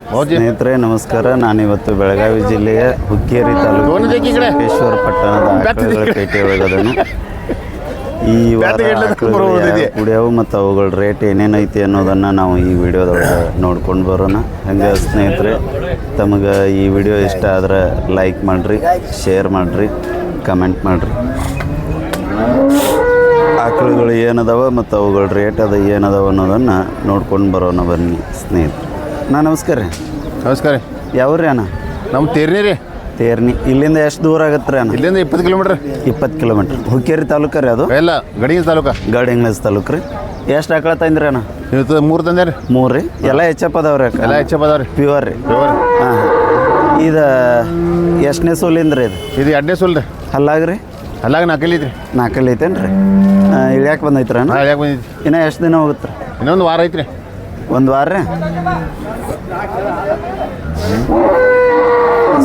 ಸ್ನೇಹಿತರೆ ನಮಸ್ಕಾರ. ನಾನಿವತ್ತು ಬೆಳಗಾವಿ ಜಿಲ್ಲೆಯ ಹುಕ್ಕೇರಿ ತಾಲೂಕು ಫೋನ್ ಇದಕ್ಕೆ ಈ ಪಟ್ಟಣದ ಆಕಳುಗಳ ಪೇಟೆ ಒಳಗದನು. ಈ ಕುಡಿಯವು ಮತ್ತು ಅವುಗಳ ರೇಟ್ ಏನೇನೈತಿ ಅನ್ನೋದನ್ನು ನಾವು ಈ ವಿಡಿಯೋದೊಳಗೆ ನೋಡ್ಕೊಂಡು ಬರೋಣ. ಹಂಗೆ ಸ್ನೇಹಿತರೆ ತಮಗೆ ಈ ವಿಡಿಯೋ ಇಷ್ಟ ಆದ್ರೆ ಲೈಕ್ ಮಾಡಿರಿ ಶೇರ್ ಮಾಡಿರಿ ಕಮೆಂಟ್ ಮಾಡಿರಿ. ಆಕಳುಗಳು ಏನದಾವ ಮತ್ತು ಅವುಗಳ ರೇಟ್ ಅದು ಏನದಾವ ಅನ್ನೋದನ್ನು ನೋಡ್ಕೊಂಡು ಬರೋಣ ಬನ್ನಿ ಸ್ನೇಹಿತರೆ. ನಾ ನಮಸ್ಕಾರ ರೀ. ನಮಸ್ಕಾರ ಯಾವ್ರಿ ಅಣ್ಣ? ನಮ್ಮ ತೇರ್ನಿ ರೀ. ತೇರ್ನಿ. ಇಲ್ಲಿಂದ ಎಷ್ಟು ದೂರ ಆಗತ್ತೆ ರೀ ಅಣ್ಣ? ಇಲ್ಲಿಂದ ಇಪ್ಪತ್ತು ಕಿಲೋಮೀಟ್ರ್ ಇಪ್ಪತ್ತು ಕಿಲೋಮೀಟ್ರ್. ಹುಕ್ಕೇರಿ ತಾಲೂಕು ರೀ ಅದು? ಎಲ್ಲ ಗಡಿಗೆ ತಾಲೂಕ. ಗಾಡಿ ಇಂಗ್ಲೀಷ್ ತಾಲೂಕು ರೀ? ಎಷ್ಟು ಆಕಳ ತಂದ್ರಿ ಅಣ್ಣ? ಇವತ್ತು ಮೂರು ತಂದೆ ರೀ. ಮೂರು ರೀ? ಎಲ್ಲ ಹೆಚ್ಚಪ್ಪ ಅದಾವ್ರಿ ಅಕ್ಕ? ಎಲ್ಲ ಹೆಚ್ಚಪ್ಪ ಅದಾವ ರೀ? ಪ್ಯೂರ್ ರೀ. ಪ್ಯೂರ್ ಹಾಂ. ಇದು ಎಷ್ಟನೇ ಸೂಲಿಂದ ರೀ ಇದು? ಇದು ಎರಡನೇ ಸೂಲ್ ರೀ. ಹಲ್ಲಾಗ್ರಿ ಅಲ್ಲಾಗ ನಾಲ್ಕಲ್ಲಿ ಐತ್ರಿ. ನಾಲ್ಕಲ್ಲಿ ಐತೇನು ರೀ ಇಳ್ಯಾಕೆ ಬಂದೈತ್ರಿ ಅಣ್ಣ? ಇಳ್ಯಾಕೆ ಬಂದೈತಿ ಇನ್ನೂ ಇನ್ನು ಎಷ್ಟು ದಿನ ಹೋಗುತ್ತೆ ರೀ ಇನ್ನೊಂದು ವಾರ ಐತ್ರಿ. ಒಂದು ವಾರ? ರೀ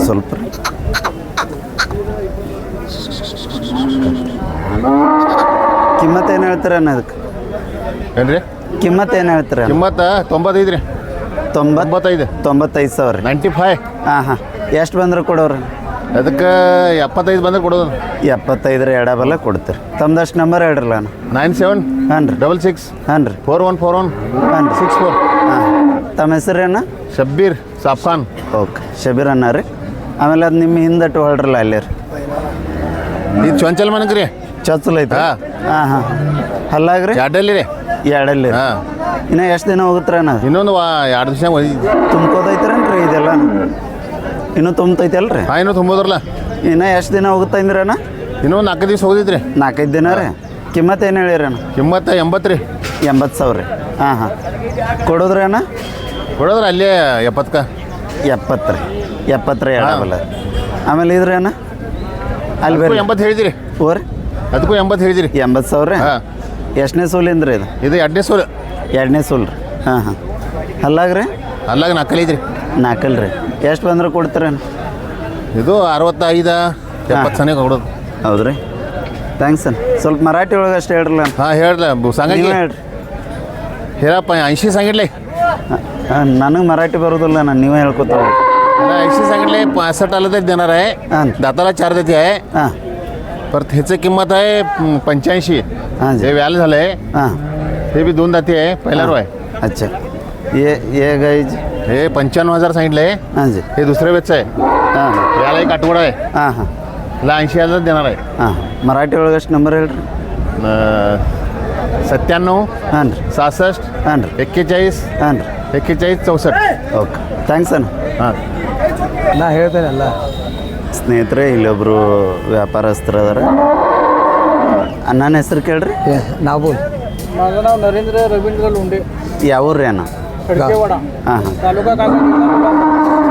ಸ್ವಲ್ಪ. ರೀ ಕಿಮ್ಮತ್ತು ಏನು ಹೇಳ್ತಾರೆ ಅನ್ನ ಅದಕ್ಕೆ? ಏನ್ರಿ? ಕಿಮ್ಮತ್ ಏನು ಹೇಳ್ತಾರೆ? ಕಿಮ್ಮತ್ತ ತೊಂಬತ್ತೈದು ರೀ ತೊಂಬತ್ತು ತೊಂಬತ್ತೈದು. ತೊಂಬತ್ತೈದು ಸಾವಿರ. ರೀ ನೈಂಟಿ ಫೈವ್ ಹಾಂ ಹಾಂ ಎಷ್ಟು ಬಂದ್ರೆ ಕೊಡೋರಿ? ಅದಕ್ಕೆ ಎಪ್ಪತ್ತೈದು ಬಂದ್ರೆ ಕೊಡೋದು. ಎಪ್ಪತ್ತೈದರ ಎಡಬಲ್ಲ ಕೊಡ್ತೀರಿ. ತಮ್ದಷ್ಟು ನಂಬರ್ ಹೇಳ್ರಲ್ಲ ನಾನು ನೈನ್ ಸೆವೆನ್ ಹಾಂ ರೀ. ಡಬಲ್ ಸಿಕ್ಸ್ ಹಾಂ ರೀ. ಫೋರ್ ಒನ್ ಫೋರ್ ಒನ್ ಹಾಂ ರೀ. ಸಿಕ್ಸ್ ಫೋರ್ ಹಾಂ. ತಮ್ಮ ಹೆಸರು ಅಣ್ಣ? ಶಬ್ಬೀರ್ ಸಫಾನ್ ಓಕೆ. ಶಬೀರ್ ಅಣ್ಣ ರೀ. ಆಮೇಲೆ ಅದು ನಿಮ್ಮ ಹಿಂದಟ್ಟು ಹೊಳ್ರಲ್ಲ ಅಲ್ಲಿ ರೀ. ಇದು ಚೊಂಚಲ್ ಮನಕ್ ರೀ. ಚೊಚ್ಚಲ ಐತೆ? ಹಾ. ಹಾಂ ಹಾಂ. ಹಲ್ಲಾಗ್ರಿ ಎರಡಲ್ಲಿ ರೀ. ಎರಡಲ್ಲಿ ರೀ. ಹಾಂ. ಇನ್ನು ಎಷ್ಟು ದಿನ ಹೋಗುತ್ತೆ ಅಣ್ಣ? ಇನ್ನೊಂದು ವಾ ಎರಡು ದಿವಸ ತುಂಬ್ಕೋದೈತ್ರೇನು ರೀ ಇದೆಲ್ಲ? ಇನ್ನೂ ತುಂಬತೈತಲ್ಲ ರೀ ಹಾಂ ಇನ್ನೂ ತುಂಬೋದ್ರಲ್ಲ? ಇನ್ನೂ ಎಷ್ಟು ದಿನ ಹೋಗುತ್ತೆ ಅಣ್ಣ ನಾಲ್ಕೈದು ನಾಲ್ಕು ದಿವಸ ಹೋಗಿದ್ರಿ. ನಾಲ್ಕೈದು ದಿನ ರೀ. ಕಿಮ್ಮತ್ತು ಏನು ಹೇಳಿರಿ ಅಣ್ಣ? ಕಿಮ್ಮತ್ತ ಎಂಬತ್ತು ರೀ. ಎಂಬತ್ತು ಸಾವಿರ ರೀ. ಹಾಂ ಹಾಂ. ಕೊಡೋದ್ರಿ ಅಣ್ಣ? ಕೊಡೋದ್ರ ಅಲ್ಲೇ ಎಪ್ಪತ್ಕ. ಎಪ್ಪತ್ತು ರೀ. ಎಪ್ಪತ್ತರ ಹೇಳಲ್ಲ ಆಮೇಲೆ ಇದ್ರಿ ಅಣ್ಣ? ಅಲ್ಲಿ ಬೇರೆ ಎಂಬತ್ತು ಹೇಳಿದಿರಿ. ಓರಿ ಅದಕ್ಕೂ ಎಂಬತ್ತು ಹೇಳಿದಿರಿ. ಎಂಬತ್ತು ಸಾವಿರ ರೀ? ಹಾಂ. ಎಷ್ಟನೇ ಸೋಲಿಂದ್ರಿ ಇದು? ಇದು ಎರಡನೇ ಸೋಲ್. ಎರಡನೇ ಸೋಲ್ ರೀ. ಹಾಂ ಹಾಂ. ಅಲ್ಲಾಗ್ರಿ? ಅಲ್ಲಾಗ ನಾಲ್ಕಲ್ಲಿ ಐತ್ರಿ. ನಾಲ್ಕಲ್ ರೀ ಎಷ್ಟು ಬಂದ್ರೆ ಕೊಡ್ತೀರೇನು ಇದು ಅರವತ್ತೈದು ಎಪ್ಪತ್ತು ಸನಿಗೆ ಕೊಡೋದು ಹೌದ್ರಿ ಥ್ಯಾಂಕ್ಸ್ ಅಣ್ಣ ಸ್ವಲ್ಪ ಮರಾಠಿ ಒಳಗೆ ಅಷ್ಟು ಹೇಳ್ರಲ್ಲ ಅಣ್ಣ. ಹಾಂ ಹೇಳ್ಲ ಸಂಗತಿ ನೀವೇ ಹೇಳ್ರಿ ಹೇಳಪ್ಪ ऐंशी सांगितले ನನಗೆ ಮರಾಠಿ ಬರೋದಿಲ್ಲ ನಾನು ನೀವೇ ಹೇಳ್ಕೊತ मला ऐंशी सांगितले पासष्ट आलं तर देणार आहे हां दाताला चार देते आहे हां परत ह्याचं किंमत आहे पंच्याऐंशी हां हे जी व्याल झालं आहे हां हे बी दोन दाती आहे पहिला रो आहे अच्छा ये ये गाय जी हे पंच्याण्णव हजार सांगितलं आहे हां जी हे दुसऱ्या वेचचं आहे ಹಾಂ याला एक आठवडा आहे ಹಾಂ ಹಾಂ ला ऐंशी हजार देणार आहे ಹಾಂ ಮರಾಠಿ ಒಳಗೆ ಅಷ್ಟು ನಂಬರ್ ಹೇಳ್ರಿ अं, सत्त्याण्णव ಹಾಂ ರೀ सहासष्ट ಹಾಂ ರೀ एक्केचाळीस ಹಾಂ ರೀ एक्केचाळीस चौसष्ट ಓಕೆ ಥ್ಯಾಂಕ್ಸ್ ಅಣ್ಣ हां ನಾ ಹೇಳ್ತೇನಲ್ಲ ಸ್ನೇಹಿತರೆ ಇಲ್ಲೊಬ್ಬರು ವ್ಯಾಪಾರಸ್ಥರು ಅದಾರ ನನ್ನ ಹೆಸರು ಕೇಳ್ರಿ ಏ ನಾವು ಬೋಲ್ माझं नाव नरेंद्र रवींद्र लोंढे ಯಾವ ರೀ ಅಣ್ಣ खडकेवाडा ಹಾಂ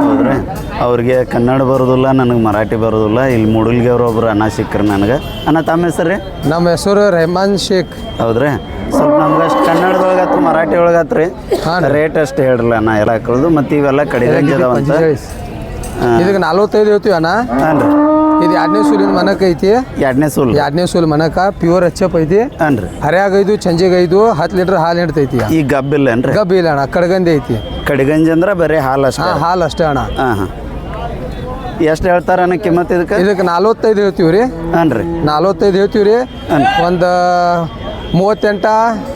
ಹೌದ್ರಿ. ಅವ್ರಿಗೆ ಕನ್ನಡ ಬರೋದಿಲ್ಲ ನನಗೆ ಮರಾಠಿ ಬರೋದಿಲ್ಲ. ಇಲ್ಲಿ ಮುಡುಲ್ಗೆ ಅವ್ರು ಒಬ್ರು ಅನ್ನ ಸಿಕ್ಕರು ನನಗೆ. ಅನ್ನ ತಮ್ಮ ಹೆಸರು ನಮ್ಮ ಹೆಸರು ರೆಹಮಾನ್ ಶೇಖ್. ಹೌದ್ರಿ. ಸ್ವಲ್ಪ ನಮ್ಗೆ ಅಷ್ಟು ಕನ್ನಡದೊಳಗಾತು ಮರಾಠಿ ಒಳಗಾತ್ರಿ ರೇಟ್ ಅಷ್ಟು ಹೇಳ್ರಲ್ಲ ಅಣ್ಣ ಎಲ್ಲ ಹಾಕೊಳ್ಳೋದು ಮತ್ತು ಇವೆಲ್ಲ ಕಡಿಮೆ ಇದಕ್ಕೆ ನಲ್ವತ್ತೈದು ಹೇಳ್ತೀವಿ ಅಣ್ಣ. ಹಾಂ ರೀ. ಇದು ಎರಡನೇ ಸೂಲಿನ ಮನಕ್ ಐತಿ. ಎರಡನೇ ಸೂಲ್. ಎರಡನೇ ಸೂಲ್ ಮನಕ ಪ್ಯೂರ್ ಎಚ್ಚಪ್ ಐತಿ. ಅನ್ರಿ ರೀ. ಹರ್ಯಾಗ ಐದು ಚಂಜಿಗೆ ಐದು ಹತ್ತು ಲೀಟರ್ ಹಾಲು ಹಿಡ್ತೈತಿ ಈ ಗಬ್ಬಿಲ್ಲ ಏನ್ರಿ? ಗಬ್ಬಿ ಇಲ್ಲ ಅಣ್ಣ ಕಡಗಂಜಿ ಐತಿ. ಕಡಗಂಜಿ ಅಂದ್ರ ಬರೀ ಹಾಲು ಅಷ್ಟೇ. ಹಾಲು ಅಷ್ಟೇ ಅಣ್ಣ. ಹಾಂ ಹಾಂ. ಎಷ್ಟು ಹೇಳ್ತಾರ ಅಣ್ಣ ಕಿಮ್ಮತ್ ಇದಕ್ಕೆ? ಇದಕ್ಕೆ ನಲ್ವತ್ತೈದು ಹೇಳ್ತೀವಿ ರೀ. ಹಾಂ ರೀ. ನಲ್ವತ್ತೈದು ಹೇಳ್ತೀವಿ ರೀ. ಒಂದು ಮೂವತ್ತೆಂಟ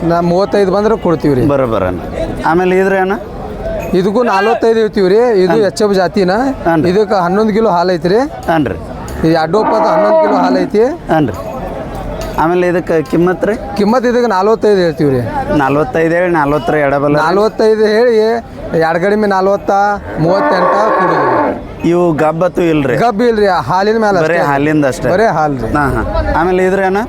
ನಾ ಮೂವತ್ತೈದು ಬಂದ್ರೆ ಕೊಡ್ತೀವಿ ರೀ. ಬರೋಬ್ಬರ ಅಣ್ಣ. ಆಮೇಲೆ ಇದ್ರೆ ಅಣ್ಣ? ಇದಕ್ಕೂ ನಲ್ವತ್ತೈದು ಹೇಳ್ತೀವಿ ರೀ. ಇದು ಎಚ್ಚಪ್ ಜಾತಿನ. ಇದಕ್ಕೆ ಹನ್ನೊಂದು ಕಿಲೋ ಹಾಲು ಐತ್ರಿ. ಅನ್ರಿ ಇದು ಎರಡು ಒಪ್ಪತ್ತು ಹನ್ನೊಂದು ಕಿಲೋ ಹಾಲು ಐತಿ. ಹಾಂ ರೀ. ಆಮೇಲೆ ಇದಕ್ಕೆ ಕಿಮ್ಮತ್ತು ರೀ? ಕಿಮ್ಮತ್ ಇದಕ್ಕೆ ನಲ್ವತ್ತೈದು ಹೇಳ್ತೀವಿ ರೀ. ನಲ್ವತ್ತೈದು ಹೇಳಿ ನಲ್ವತ್ತರ ಎಡಬಲ್ಲ ನಲ್ವತ್ತೈದು ಹೇಳಿ ಎರಡು ಕಡಿಮೆ ನಲ್ವತ್ತ ಮೂವತ್ತೆಂಟ ಕೊಡೋದು. ಇವು ಗಬ್ಬತ್ತು ಇಲ್ರಿ. ಗಬ್ಬಿ ಇಲ್ರಿ ಹಾಲಿನ ಮೇಲೆ ಬರೀ. ಹಾಲಿಂದ ಅಷ್ಟೇ. ಬರೇ ಹಾಲು ರೀ. ಹಾಂ ಹಾಂ. ಆಮೇಲೆ ಇದ್ರಿ ಅಣ್ಣ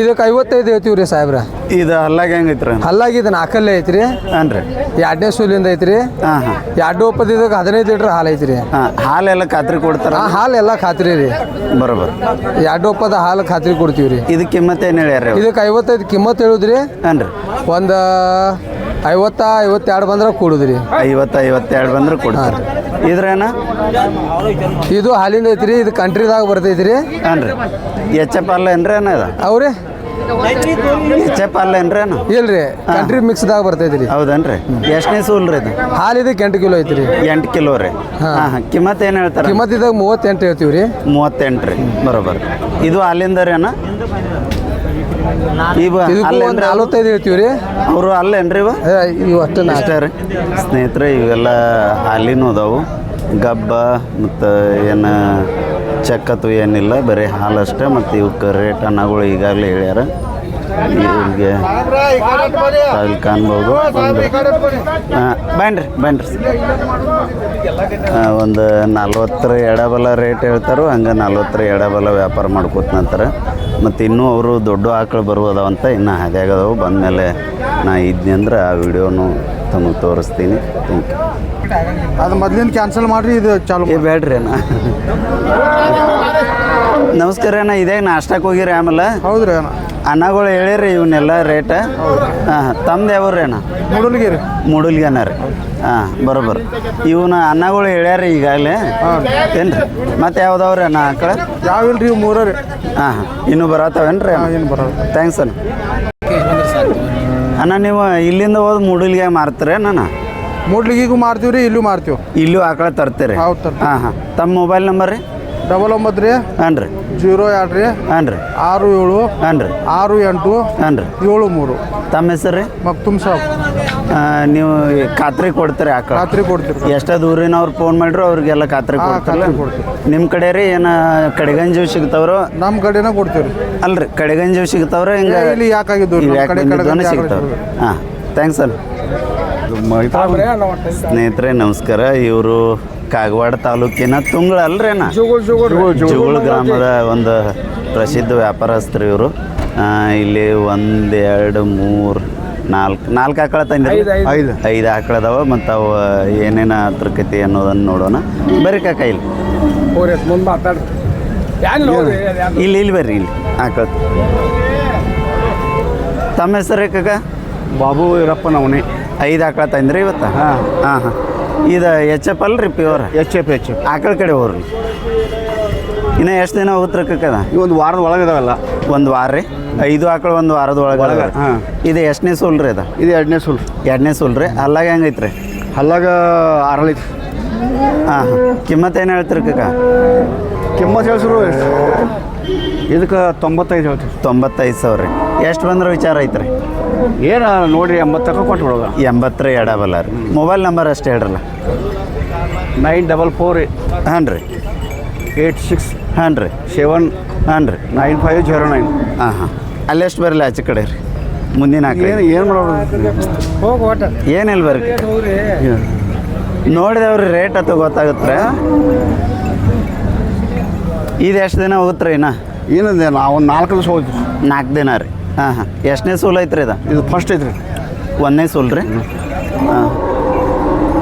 ಇದಕ್ಕೆ ಐವತ್ತೈದು ಹೇಳ್ತೀವಿ ರೀ ಸಾಹೇಬ್ರ? ಇದು ಹಲ್ಲಾಗ ಹೆಂಗೈತ್ರಿ ಹಲ್ಲಾಗಿ ಇದು ನಾಲ್ಕಲ್ಲೇ ಐತ್ರಿ? ಹಾಂ ರೀ. ಎರಡನೇ ಸೂಲಿಂದ ಐತ್ರಿ? ಹಾಂ ಹಾಂ. ಎರಡು ಒಪ್ಪದ ಇದಕ್ಕೆ ಹದಿನೈದು ಲೀಟ್ರ್ ಹಾಲು ಐತ್ರಿ. ಹಾಂ ಹಾಲೆಲ್ಲ ಖಾತ್ರಿ ಕೊಡ್ತಾರ? ಹಾಲು ಎಲ್ಲ ಖಾತ್ರಿ ರೀ. ಬರೋಬ್ಬರ ಎರಡು ಒಪ್ಪದ ಹಾಲು ಖಾತ್ರಿ ಕೊಡ್ತೀವಿ ರೀ ಇದು ಕಿಮ್ಮತ್ ಏನು ಹೇಳ್ಯಾರ ಇದಕ್ಕೆ ಐವತ್ತೈದು ಕಿಮ್ಮತ್ ಹೇಳುದ್ರಿ. ಅನ್ರಿ ರೀ. ಒಂದು ಐವತ್ತ ಐವತ್ತೆರಡು ಬಂದ್ರೆ ಕೊಡುದ್ರಿ. ಐವತ್ತು ಐವತ್ತೆರಡು ಬಂದ್ರೆ ಕೊಡ್ತಾರೆ. ಇದ್ರೇನ? ಇದು ಹಾಲಿಂದ ಐತ್ರಿ ಇದು ಕಂಟ್ರಿದಾಗ ಬರ್ತೈತ್ರಿ. ಹಾಂ ರೀ. ಎಚ್ ಎಫ್ ಅಲ್ಲ ಏನ್ರಿ ಅಣ್ಣ ಇದು? ಅವ್ರಿ? ಎಚ್ ಎಫ್ ಇಲ್ರಿ ಕಂಟ್ರಿ ಮಿಕ್ಸ್ದಾಗ ಹೌದನ್ರಿ? ಎಷ್ಟನೇ ಸೂಲ್ ರೀ ಇದು? ಹಾಲು ಇದಕ್ಕೆ ಎಂಟು ಕಿಲೋ ಐತ್ರಿ. ಎಂಟು ಕಿಲೋ ರೀ. ಹಾಂ. ಹಾಂ ಕಿಮ್ಮತ್ ಏನು ಹೇಳ್ತಾರೆ? ಕಿಮ್ಮತ್ ಇದಾಗ ಮೂವತ್ತೆಂಟು ಹೇಳ್ತೀವಿ ರೀ ಮೂವತ್ತೆಂಟು ರೀ. ಬರೋಬರ್. ಇದು ಅಲ್ಲಿಂದ ರೀ ಅಣ್ಣ? ಇವ ಅಲ್ಲೇ ಒಂದು ನಲ್ವತ್ತೈದು ಹೇಳ್ತೀವಿ ರೀ. ಅವರು ಅಲ್ಲೇನ್ರಿ ಇವ ಏ, ಇವು ಅಷ್ಟೇ ರೀ. ಸ್ನೇಹಿತರೆ ಇವೆಲ್ಲ ಹಾಲಿನೂ ಅದಾವು. ಗಬ್ಬ ಮತ್ತು ಏನು ಚಕ್ಕತ್ತು ಏನಿಲ್ಲ ಬರೀ ಹಾಲು ಅಷ್ಟೇ ಮತ್ತು ಇವಕ್ಕೆ ರೇಟ್ ಅನ್ನಗಳು ಈಗಾಗಲೇ ಹೇಳ್ಯಾರ. ಇವ್ರಿಗೆ ಅಲ್ಲಿ ಕಾಣ್ಬೋದು ಒಂದು ಬನ್ರಿ ಬನ್ರಿ ಒಂದು ನಲ್ವತ್ತರ ಎಡಬಲ ರೇಟ್ ಹೇಳ್ತಾರೋ ಹಂಗೆ ನಲ್ವತ್ತರ ಎಡಬಲ ವ್ಯಾಪಾರ ಮಾಡ್ಕೋತ ನಂತರ. ಮತ್ತು ಇನ್ನೂ ಅವರು ದೊಡ್ಡ ಆಕಳು ಬರುವುದಾವಂತ ಇನ್ನು ಹಾದ್ಯಾಗದವು. ಬಂದಮೇಲೆ ನಾ ಇದ್ನಿ ಅಂದ್ರೆ ಆ ವಿಡಿಯೋನು ತಮಗೆ ತೋರಿಸ್ತೀನಿ. ಥ್ಯಾಂಕ್ ಯು ಅದು ಮೊದ್ಲಿಂದ ಕ್ಯಾನ್ಸಲ್ ಮಾಡಿರಿ ಇದು ಚಾಲು ಬೇಡ್ರಿ ಅಣ್ಣ. ನಮಸ್ಕಾರ ಅಣ್ಣ ಇದೇ ನಾಷ್ಟಕ್ಕೆ ಹೋಗಿರಿ ಆಮೇಲೆ? ಹೌದ್ರಿ ಅಣ್ಣ. ಅನ್ನಗಳು ಹೇಳಿರಿ ಇವನ್ನೆಲ್ಲ ರೇಟ್ ಹಾಂ ತಮ್ದು ಯಾವ್ರಿ ಅಣ್ಣ? ಮುಡುಲ್ಗಿ ರೀ ಅಣ್ಣ ರೀ ಹಾಂ ಬರೋಬ್ಬರ ಇವನ ಅನ್ನಗಳು ಹೇಳ್ಯಾರಿ ಈಗಾಗಲೇ? ಏನು ರೀ ಮತ್ತೆ ಯಾವ್ದಾವ್ರಿ ಅಣ್ಣ ಆಕಳ ಯಾವ ಇಲ್ರಿ ಇವು ಮೂರ ರೀ ಹಾಂ. ಹಾಂ ಇನ್ನೂ ಬರತ್ತವೇನು ರೀ ಏನು ಬರೋದು ಥ್ಯಾಂಕ್ಸ್ ಅಣ್ಣ ಅಣ್ಣ ನೀವು ಇಲ್ಲಿಂದ ಹೋದ್ ಮುಡುಲ್ಗೆ ಮಾರ್ತೀರಿ ಅಣ್ಣ? ಮೂಡ್ಲಿಗಿಗೂ ಮಾರ್ತೀವಿ ರೀ ಇಲ್ಲೂ ಮಾರ್ತೀವಿ. ಇಲ್ಲೂ ಆಕಳ ತರ್ತೀರಿ? ಹೌದು. ಹಾಂ ಹಾಂ. ತಮ್ಮ ಮೊಬೈಲ್ ನಂಬರ್ ರೀ? ಡಬಲ್ ಒಂಬತ್ತು ರೀ? ಹಾಂ ರೀ. ಜೀರೋ ಎರಡು ರೀ? ಹಾಂ ರೀ. ಆರು ಏಳು? ಹಾಂ ರೀ. ಆರು ಎಂಟು? ಹಾಂ ರೀ. ಏಳು ಮೂರು? ತಮ್ಮ ಹೆಸರು ರೀ? ಮಕ್ತುಮ್ ಸಾಬ್. ನೀವು ಖಾತ್ರಿ ಕೊಡ್ತೀರಿ ಆ ಖಾತ್ರಿ ಕೊಡ್ತೀವಿ ದೂರಿನ ದೂರಿನವ್ರು ಫೋನ್ ಮಾಡ್ರು ಅವ್ರಿಗೆಲ್ಲ ಖಾತ್ರಿ ಕೊಡ್ತೀರಿ. ನಿಮ್ಮ ಕಡೆ ರೀ ಏನು ಕಡೆಗಂಜು ಸಿಗ್ತಾವ್ರು? ನಮ್ಮ ಕಡೆನೇ ಕೊಡ್ತೀವಿ ಅಲ್ರಿ ಕಡೆಗಂಜು ಸಿಗ್ತಾವ್ರ ಹಿಂಗೆ? ಇಲ್ಲಿ ಯಾಕಾಗಿದ್ದು ಸಿಗ್ತಾವ್ರಿ? ಹಾಂ ಥ್ಯಾಂಕ್ಸ್ ಅಣ್ಣ ಸ್ನೇಹಿತರೆ ನಮಸ್ಕಾರ. ಇವರು ಕಾಗವಾಡ ತಾಲೂಕಿನ ತುಂಗಳ ಅಲ್ರೇನ ಅಣ್ಣ? ಜುಗುಳ್ ಗ್ರಾಮದ ಒಂದು ಪ್ರಸಿದ್ಧ ವ್ಯಾಪಾರಸ್ಥರು ಇವರು. ಇಲ್ಲಿ ಒಂದು ಎರಡು ಮೂರು ನಾಲ್ಕು ನಾಲ್ಕು ಆಕಳ ತಂದ ಐದು ಐದು. ಆಕಳ ಅದಾವ ಮತ್ತು ಅವು ಏನೇನು ಅದ್ರ ಅನ್ನೋದನ್ನು ನೋಡೋಣ. ಬರ್ರಿ ಕಾಕ ಇಲ್ಲಿ. ಇಲ್ಲಿ ಇಲ್ಲಿ ಬರ್ರಿ ಇಲ್ಲಿ. ಆಕಳ. ತಮ್ಮ ಹೆಸರು ಕಾಕ? ಬಾಬು ಇರಪ್ಪ ನವನೇ ಐದು ಆಕಳ ತಂದ್ರಿ ಇವತ್ತು? ಹಾಂ. ಹಾಂ ಹಾಂ. ಇದು ಎಚ್ ಎಫ್ ರೀ pure H F H F ಆಕಳ ಕಡೆ ಹೋಗ್ರಿ. ಇನ್ನು ಎಷ್ಟು ದಿನ ಹೋಗುತ್ತೆ ಕಕ್ಕದ ಈ ಒಂದು ವಾರದ ಒಳಗೆ ಇದಾವಲ್ಲ ಒಂದು ವಾರ ರೀ? ಐದು ಆಕಳು ಒಂದು ವಾರದ ಒಳಗೆ ಒಳಗೆ, ಹಾಂ. ಇದು ಎಷ್ಟನೇ ಸೂಲ್ ರೀ ಇದು ಇದು ಎರಡನೇ ಸೂಲ್. ಎರಡನೇ ಸೂಲ್ ರೀ? ಅಲ್ಲಾಗ ಹೆಂಗೈತ್ರಿ ಅಲ್ಲಾಗ ಹಾಂ ಹಾಂ. ಕಿಮ್ಮತ್ತು ಏನು ಹೇಳ್ತೀರಿ ಕಕ್ಕ ಹೇಳಿ ಹೇಳ್ಸರು ಇದಕ್ಕೆ ತೊಂಬತ್ತೈದು ಹೇಳ್ತೀವಿ ತೊಂಬತ್ತೈದು ಸಾವಿರ ರೀ. ಎಷ್ಟು ಬಂದ್ರೆ ವಿಚಾರ ಐತ್ರಿ? ಏನು ನೋಡಿರಿ ಎಂಬತ್ತಕ್ಕ ಕೊಟ್ಟು ಬಿಡೋದು. ಎಂಬತ್ತರ ಎಡಬಲ್ಲ ರೀ. ಮೊಬೈಲ್ ನಂಬರ್ ಅಷ್ಟೇ ಹೇಳ್ರಲ್ಲ. ನೈನ್ ಡಬಲ್ ಫೋರ್ ಹಾಂ ರೀ. ಏಯ್ಟ್ ಸಿಕ್ಸ್ ಹಾಂ ರೀ. ಸೆವೆನ್ ಹಾಂ ರೀ. Nine five zero nine. ಹಾಂ ಹಾಂ. ಅಲ್ಲೆಷ್ಟು ಬರಲ್ಲ ಆಚೆ ಕಡೆ ರೀ? ಮುಂದಿನ ಏನು ಏನು ಮಾಡೋದು? ಏನಿಲ್ಲ ಬರ್ರಿ. ನೋಡಿದವ್ರಿ ರೇಟ್ ಅಥವಾ ಗೊತ್ತಾಗುತ್ತೆ? ಇದು ಎಷ್ಟು ದಿನ ಹೋಗುತ್ತೆ ಇನ್ನ? ಏನಿದೆ ನಾವು ಒಂದು ನಾಲ್ಕು ದಿವಸ ನಾಲ್ಕು ದಿನ ರೀ. ಹಾಂ ಹಾಂ. ಎಷ್ಟನೇ ಸೋಲ್ ಐತ್ರಿ ಇದು? ಇದು ಫಸ್ಟ್ ಐತ್ರಿ. ಒಂದನೇ ಸೋಲ್ ರೀ? ಹಾಂ.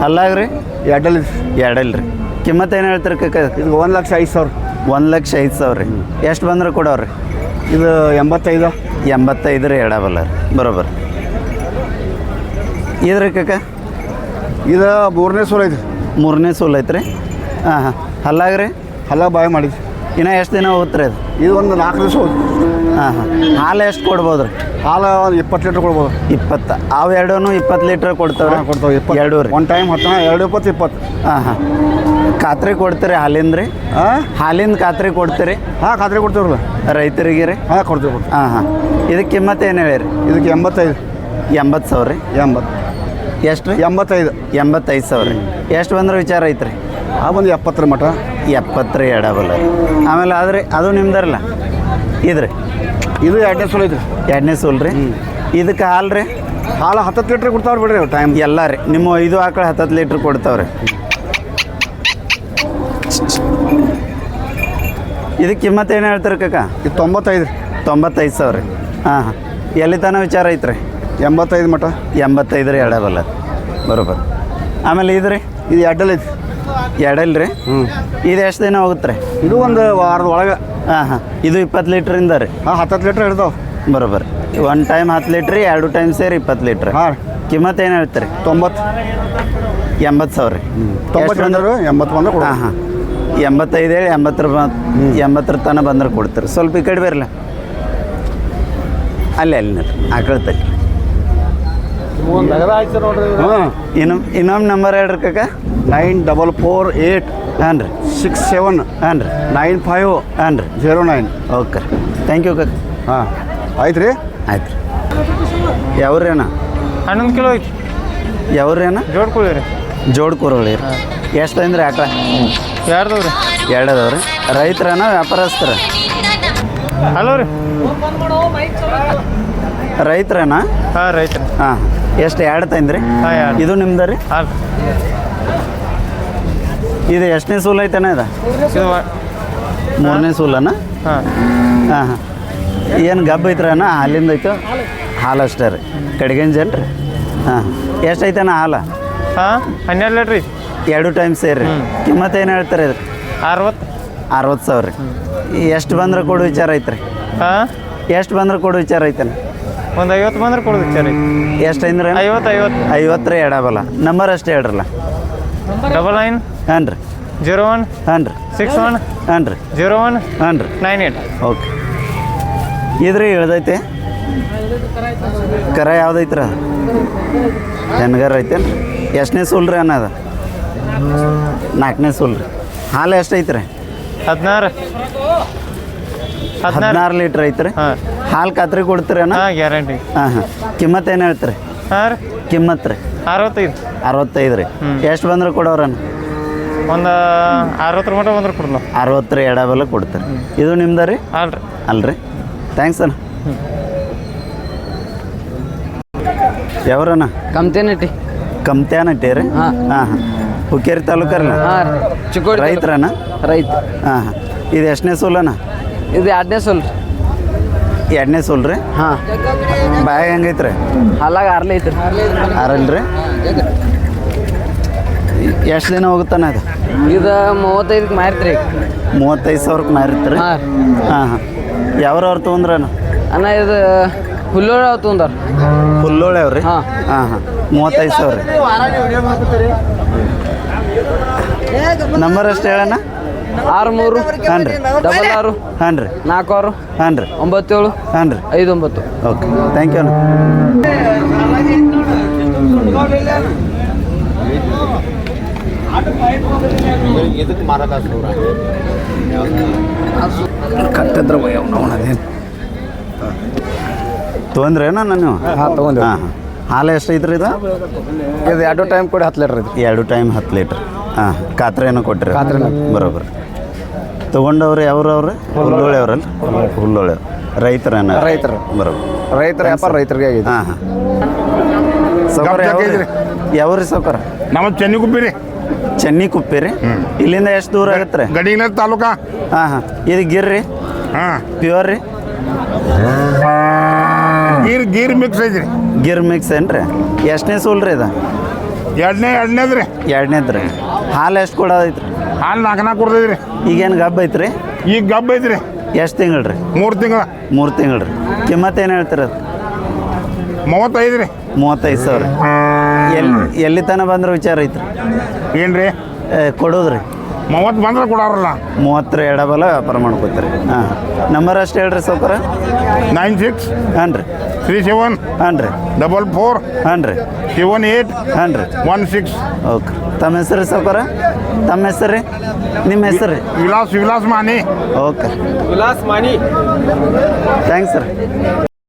ಅಲ್ಲಾಗ ರೀ? ಎರಡಲ್ಲಿ. ಎರಡಲ್ಲ ರೀ. ಕಿಮ್ಮತ್ ಏನು ಹೇಳ್ತೀರಿ ಕಕ್ಕ ಇದು ಒಂದು ಲಕ್ಷ ಐದು ಸಾವಿರ. ಒಂದು ಲಕ್ಷ ಐದು ಸಾವಿರ ರೀ. ಎಷ್ಟು ಬಂದ್ರೆ ಕೊಡೋರಿ ಇದು ಎಂಬತ್ತೈದು. ಎಂಬತ್ತೈದು ರೀ ಎಡಬಲ್ಲ ರೀ. ಬರೋಬ್ಬರ ಇದ್ರಿ ಕಕ್ಕ ಇದು ಮೂರನೇ ಸೋಲ್ ಐತ್ರಿ. ಮೂರನೇ ಸೋಲ್ ಐತ್ರಿ? ಹಾಂ ಹಾಂ. ಅಲ್ಲಾಗ ರೀ? ಹಲ್ಲ ಬಾಯ್ ಮಾಡಿದ್ವಿ. ಇನ್ನು ಎಷ್ಟು ದಿನ ಹೋಗ್ತ್ರಿ ಅದು? ಇದು ಒಂದು ನಾಲ್ಕು ದಿವಸ ಹೋಗ್ತೀವಿ ಹಾಂ ಹಾಂ. ಹಾಲು ಎಷ್ಟು ಕೊಡ್ಬೋದು ರೀ ಹಾಲು ಒಂದು ಇಪ್ಪತ್ತು ಲೀಟ್ರ್ ಕೊಡ್ಬೋದು. ಇಪ್ಪತ್ತು. ಅವು ಎರಡೂ ಇಪ್ಪತ್ತು ಲೀಟ್ರ್ ಕೊಡ್ತಾವೆ ಹಾಂ ಕೊಡ್ತಾವೆ. ಇಪ್ಪತ್ತು. ಎರಡು ರೀ ಒಂದು ಟೈಮ್ ಹತ್ತು ಎರಡು ಇಪ್ಪತ್ತು ಇಪ್ಪತ್ತು. ಹಾಂ ಹಾಂ. ಖಾತ್ರಿ ಕೊಡ್ತೀರಿ ಹಾಲಿಂದ ರೀ ಹಾಂ ಹಾಲಿಂದ ಖಾತ್ರಿ ಕೊಡ್ತೀರಿ? ಹಾಂ ಖಾತ್ರಿ ಕೊಡ್ತೀವ್ರಲ್ಲ. ರೈತರಿಗೆ ರೀ ಹಾಂ ಕೊಡ್ತೀವಿ ಕೊಡ್ತೀವಿ. ಹಾಂ ಹಾಂ. ಇದಕ್ಕೆ ಕಿಮ್ಮತ್ತು ಏನು ಹೇಳಿರಿ? ಇದಕ್ಕೆ ಎಂಬತ್ತೈದು. ಎಂಬತ್ತು ಸಾವಿರ ರೀ? ಎಂಬತ್ತು. ಎಷ್ಟು ರೀ? ಎಂಬತ್ತೈದು. ಎಂಬತ್ತೈದು ಸಾವಿರ ರೀ. ಎಷ್ಟು ಬಂದ್ರೆ ವಿಚಾರ ಐತ್ರಿ? ಆ ಒಂದು ಎಪ್ಪತ್ತರ ಮಟ ಎಪ್ಪತ್ತರ ಎಡಬಲ್ಲ ರೀ ಆಮೇಲೆ ಆದ್ರೆ ಅದು ನಿಮ್ದರಲ್ಲ ಇದ್ರಿ. ಇದು ಎರಡನೇ ಸೂಲ್ ಐತ್ರಿ. ಎರಡನೇ ಸೂಲ್ ರೀ? ಇದಕ್ಕೆ ಹಾಲು ರೀ? ಹಾಲು ಹತ್ತತ್ತು ಲೀಟ್ರ್ ಕೊಡ್ತಾವ್ರಿ ಬಿಡ್ರಿ ಟೈಮ್ ಎಲ್ಲ ರೀ. ನಿಮ್ಮ ಐದು ಆಕಳು ಹತ್ತತ್ತು ಲೀಟ್ರ್ ಕೊಡ್ತಾವ್ರಿ. ಇದಕ್ಕೆ ಕಿಮ್ಮತ್ತು ಏನು ಹೇಳ್ತಾರೆ ಕಕ್ಕ ಇದು ತೊಂಬತ್ತೈದು ತೊಂಬತ್ತೈದು ಸಾವಿರ ರೀ. ಹಾಂ ಹಾಂ. ಎಲ್ಲಿ ತನಕ ವಿಚಾರ ಐತ್ರಿ? ಎಂಬತ್ತೈದು ಮಟ ಎಂಬತ್ತೈದು ರೀ ಎಡಬಲ್ಲ ಬರೋಬ್ಬರ ಆಮೇಲೆ ಇದು ರೀ ಇದು ಎಡ್ಡಲ್ ಐತಿ ಎರಡಲ್ಲ ರೀ ಹ್ಞೂ ಇದು ಎಷ್ಟು ದಿನ ಹೋಗುತ್ತೆ ರೀ? ಇದು ಒಂದು ವಾರದ ಒಳಗೆ. ಹಾಂ ಹಾಂ. ಇದು ಇಪ್ಪತ್ತು ಲೀಟ್ರಿಂದ ರೀ? ಹಾಂ ಹತ್ತು ಲೀಟ್ರ್ ಹಿಡ್ತಾವೆ ಬರೋಬ್ಬರ. ಒನ್ ಟೈಮ್ ಹತ್ತು ಲೀಟ್ರಿ ಎರಡು ಟೈಮ್ ಸೇರಿ ಇಪ್ಪತ್ತು ಲೀಟ್ರ್. ಹಾಂ. ಕಿಮ್ಮತ್ತು ಏನು ಹೇಳ್ತೀರಿ? ತೊಂಬತ್ತು ಎಂಬತ್ತು ಸಾವಿರ ರೀ. ತೊಂಬತ್ತು ಬಂದರು? ಎಂಬತ್ತು ಬಂದ್ರೆ ಹಾಂ ಹಾಂ. ಎಂಬತ್ತೈದು ಹೇಳಿ ಎಂಬತ್ತರ ಎಂಬತ್ತರ ತನಕ ಬಂದ್ರೆ ಕೊಡ್ತಾರೆ. ಸ್ವಲ್ಪ ಈ ಕಡೆ ಬರಲ್ಲ. ಅಲ್ಲೇ ಅಲ್ಲಿ ಆ ಆಕಳ ತಲೆ ಒಂದು ನಗದ ಆಯ್ತು ನೋಡ್ರಿ ಹಾಂ ಇನ್ನೊಮ್ಮೆ ಇನ್ನೊಮ್ಮೆ ನಂಬರ್ ಹೇಳ್ರಿ ಕಾಕ. ನೈನ್ ಡಬಲ್ ಫೋರ್ ಏಟ್ ಹಾಂ ರೀ ಸಿಕ್ಸ್ ಸೆವೆನ್ ಹಾಂ ರೀ ನೈನ್ ಫೈವ್ ಹಾಂ ರೀ zero nine okay thank you ಕಾಕ. ಹಾಂ ಆಯ್ತು ರೀ ಆಯ್ತು ರೀ ಯಾವ್ರೇನ ಹನ್ನೊಂದು ಕಿಲೋ ಐತಿ. ಯಾವ್ರೇನ ಜೋಡ್ಕೊಳ್ಳಿ ರೀ. ಜೋಡ್ ಕೂರೋಳಿ ರೀ. ಎಷ್ಟು ಅಂದ್ರೆ ಆಟ? ಎರಡದವ್ ರೀ ಎರಡು ಅದಾವ ರೀ ರೈತರನ ವ್ಯಾಪಾರಸ್ಥರ? ಹಲೋ ರೀ. ರೈತರನ? ಹಾಂ ರೈತ್ರಿ. ಹಾಂ ಎಷ್ಟು ಎರಡು ತಂದ್ರಿ? ಹಾಂ ಎರಡು. ಇದು ನಿಮ್ದು ರೀ? ಹಾಂ. ಇದು ಎಷ್ಟನೇ ಸೂಲ್ ಐತನ ಇದು? ಇದು ಮೂರನೇ ಸೂಲನ? ಹಾಂ. ಹಾಂ ಹಾಂ. ಏನು ಗಬ್ಬ ಐತ್ರನ? ಹಾಲಿಂದ ಐತೋ? ಹಾಲು ಅಷ್ಟೇ ರೀ. ಕಡೆಗಂಜನ್ ರೀ ಹಾಂ ಎಷ್ಟು ಐತೆನ ಹಾಲು? ಹಾಂ ಹನ್ನೆರಡು ಲೀಟ್ರ್ ಐತಿ. ಎರಡು ಟೈಮ್ ಸೇರಿ. ಕಿಮ್ಮತ್ತು ಏನು ಹೇಳ್ತಾರೆ ಇದು? ಅರವತ್ತು ಅರವತ್ತು ಸಾವಿರ ರೀ. ಎಷ್ಟು ಬಂದ್ರೆ ಕೊಡು ವಿಚಾರ ಐತ್ರಿ. ಹಾಂ. ಎಷ್ಟು ಬಂದ್ರೆ ಕೊಡು ವಿಚಾರ ಐತನ? ಒಂದು ಐವತ್ತು ಬಂದ್ರೆ ಕೊಡೋದು ವಿಚಾರ ಎಷ್ಟು ಅಂದ್ರೆ ಐವತ್ತು ಐವತ್ತು. ಐವತ್ತರ ಎಡಬಲ್ಲ ನಂಬರ್ ಅಷ್ಟೇ ಹೇಳ್ರಲ್ಲ. ಡಬಲ್ ನೈನ್ ಹಾಂ ರೀ. ಜೀರೋ ಒನ್ ಹಾಂ ರೀ. ಸಿಕ್ಸ್ ಒನ್ ಹಾಂ ರೀ. ಜೀರೋ ಒನ್ ಹಾಂ ರೀ. ನೈನ್ ಏಟ್ ಓಕೆ ಇದ್ರಿ ಇಳ್ದೈತೆ ಕರ ಯಾವ್ದೈತ್ರ ಹೆಣ್ಗಾರ ಐತೇನು? ಎಷ್ಟನೇ ಸೂಲ್ ರೀ ಅನ್ನೋದು? ನಾಲ್ಕನೇ ಸೂಲ್ ರೀ. ಹಾಲು ಎಷ್ಟು ಐತ್ರಿ ಹದಿನಾರು. ಹದಿನಾರು ಲೀಟರ್ ಲೀಟ್ರ್ ಐತ್ರಿ. ಹಾಂ. ಹಾಲು ಖಾತ್ರಿ ಕೊಡ್ತೀರೇನ ಹಾಂ ಗ್ಯಾರಂಟಿ. ಹಾಂ ಹಾಂ. ಕಿಮ್ಮತ್ ಏನು ಹೇಳ್ತೀರಿ? ಹಾಂ ರೀ. ಕಿಮ್ಮತ್ ರೀ. ಅರವತ್ತೈದು. ಅರವತ್ತೈದು ರೀ. ಎಷ್ಟು ಬಂದ್ರೆ ಕೊಡೋರನ್ನ ಒಂದು ಅರವತ್ತರ ಮಟ್ಟ ಬಂದ್ರೆ ಕೊಡಲ್ಲ ಅರವತ್ತರ ಎಡಬೆಲ್ಲ ಕೊಡ್ತಾರೆ. ಇದು ನಿಮ್ದು ರೀ? ಅಲ್ರಿ ರೀ. ಅಲ್ರಿ. ಥ್ಯಾಂಕ್ಸ್ ಅಣ್ಣ. ಯಾವ್ರಣ್ಣ? ಕಮ್ತೇನಟ್ಟಿ. ಕಮ್ತ್ಯಾನಟ್ಟಿ ರೀ? ಹಾಂ. ಹಾಂ ಹುಕ್ಕೇರಿ ತಾಲೂಕಾರ ಹಾಂ ಚಿಕ್ಕೋಡಿ ರೈತರಣ್ಣ? ರೈತ. ಹಾಂ ಹಾಂ. ಇದು ಎಷ್ಟನೇ ಸೋಲಣ್ಣ? ಇದು ಎರಡನೇ ಸೋಲ್ ಎರಡನೇ ಸೋಲ್ ರೀ? ಹಾಂ. ಬ್ಯಾಗ್ ಹೆಂಗೈತ್ರಿ? ಹಲ್ಲಾಗ ಆರ್ಲೆ ಐತ್ರಿ. ಆರಲ್ರಿ ಎಷ್ಟು ದಿನ ಹೋಗುತ್ತಾನ ಅದು? ಇದು ಮೂವತ್ತೈದಕ್ಕೆ ಮಾರಿತ್ರಿ ಮೂವತ್ತೈದು ಸಾವಿರಕ್ಕೆ ಮಾರಿತ್ರಿ? ಹಾಂ ಹಾಂ ಹಾಂ. ಯಾವ್ರವ್ರು ತೊಗೊಂಡ್ರಣ್ಣ ಅಣ್ಣ ಇದು ಹುಲ್ಲೋಳ ತೊಗೊಂಡ್ರ ಹುಲ್ಲೋಳೆ ಅವ್ರಿ? ಹಾಂ. ಹಾಂ ಹಾಂ. ಮೂವತ್ತೈದು ಸಾವಿರ. ನಂಬರ್ ಎಷ್ಟು ಹೇಳಣ್ಣ? ಆರು ಮೂರು ಹಾಂ ರೀ ಡಬಲ್ ಆರು. ಹಾಂ ರೀ ನಾಲ್ಕು ಆರು ಹಾಂ ರೀ ಒಂಬತ್ತೇಳು ಹಾಂ ರೀ ಐದು ಒಂಬತ್ತು ಓಕೆ ಥ್ಯಾಂಕ್ ಯು ಅಣ್ಣ ತೊಂದ್ರೇನ ನಾನು. ಹಾಂ ತೊಗೊಂಡ್ರಿ ಹಾಂ ಹಾಂ. ಹಾಲು ಎಷ್ಟೈತ್ರಿ ಇದು? ಇದು ಎರಡು ಟೈಮ್ ಕೊಡಿ ಹತ್ತು ಲೀಟ್ರ್ ಇದು. ಎರಡು ಟೈಮ್ ಹತ್ತು ಲೀಟ್ರ್ ಹಾಂ ಕಾತ್ರೇನು ಕೊಟ್ಟಿರಿ ಕಾತ್ರೆನ. ಬರೋಬ್ಬರ ತೊಗೊಂಡವ್ರು ಯಾವ್ರು ಅವ್ರು? ಹುಲ್ಲೋಳೆ ಅವ್ರಲ್ಲ? ಹುಲ್ಲೋಳೆ ರೈತರ ರೈತರು. ರೈತರ ವ್ಯಾಪಾರ ರೈತರಿಗೆ ಆಗಿದೆ. ಹಾಂ ಹಾಂ. ಸೌಕರ್ ಯಾವ್ರಿ ಸೌಕರ ನಮ್ಮ ಚೆನ್ನಿ ಕುಪ್ಪಿ ರೀ. ಚೆನ್ನಿ ಕುಪ್ಪಿ ರೀ? ಇಲ್ಲಿಂದ ಎಷ್ಟು ದೂರ ಆಗತ್ತೆ ರೀ? ಗಡಿಗಿನ ತಾಲೂಕಾ? ಹಾಂ ಹಾಂ. ಇದು ಗಿರ್ ರೀ? ಹಾಂ. ಪ್ಯೂರ್ ರೀ? ಗೀರ್ ಗೀರ್ ಮಿಕ್ಸ್ ಐತ್ರಿ. ಗಿರ್ ಮಿಕ್ಸ್ ಏನ್ರಿ? ಎಷ್ಟನೇ ಸೂಲ್ ರೀ ಇದು? ಎರಡನೇ ಎರಡನೇದು ರೀ ಎರಡನೇದು ರೀ ಹಾಲು ಎಷ್ಟು ಕೊಡೋದೈತ್ರಿ? ಹಾಲು ನಾಲ್ಕು ನಾಲ್ಕು ಕೊಡ್ತೈತಿ ರೀ ಈಗೇನು ಗಬ್ಬ ಐತ್ರಿ? ಈಗ ಗಬ್ಬ ಐತ್ರಿ. ಎಷ್ಟು ತಿಂಗಳು ರೀ ಮೂರು ತಿಂಗಳ. ಮೂರು ತಿಂಗಳು ರೀ ಕಿಮ್ಮತ್ತು ಏನು ಹೇಳ್ತೀರ ಅದು? ಮೂವತ್ತೈದು ರೀ ಮೂವತ್ತೈದು ಸಾವಿರ. ಎಲ್ಲಿ ಎಲ್ಲಿ ತನಕ ಬಂದ್ರೆ ವಿಚಾರ ಐತ್ರಿ? ಏನು ರೀ ಕೊಡೋದ್ರಿ. ಮೂವತ್ತು ಬಂದ್ರೆ ಕೊಡೋರಲ್ಲ. ಮೂವತ್ತರ ಎಡಬಲ ವ್ಯಾಪಾರ ಮಾಡ್ಕೋತೀರಿ. ಹಾಂ. ನಂಬರ್ ಅಷ್ಟು ಹೇಳ್ರಿ ಸೌಕರ ನೈನ್ ಸಿಕ್ಸ್. ಹಾಂ ರೀ ತ್ರೀ ಸೆವೆನ್ ಹಾಂ ರೀ ಡಬಲ್ ಫೋರ್ ಹಾಂ ರೀ ಸೆವೆನ್ ಏಟ್ ಹಾಂ ರೀ ಒನ್ ಸಿಕ್ಸ್ ಓಕೆ. ತಮ್ಮ ಹೆಸರು ಸೌಕರ ತಮ್ಮ ಹೆಸರು ರೀ? ನಿಮ್ಮ ಹೆಸರು ರೀ? ವಿಲಾಸ್ ವಿಲಾಸ್ ಮಾನಿ. ಓಕೆ. ವಿಲಾಸ್ ಮಾನಿ. ಥ್ಯಾಂಕ್ಸ್ ರೀ.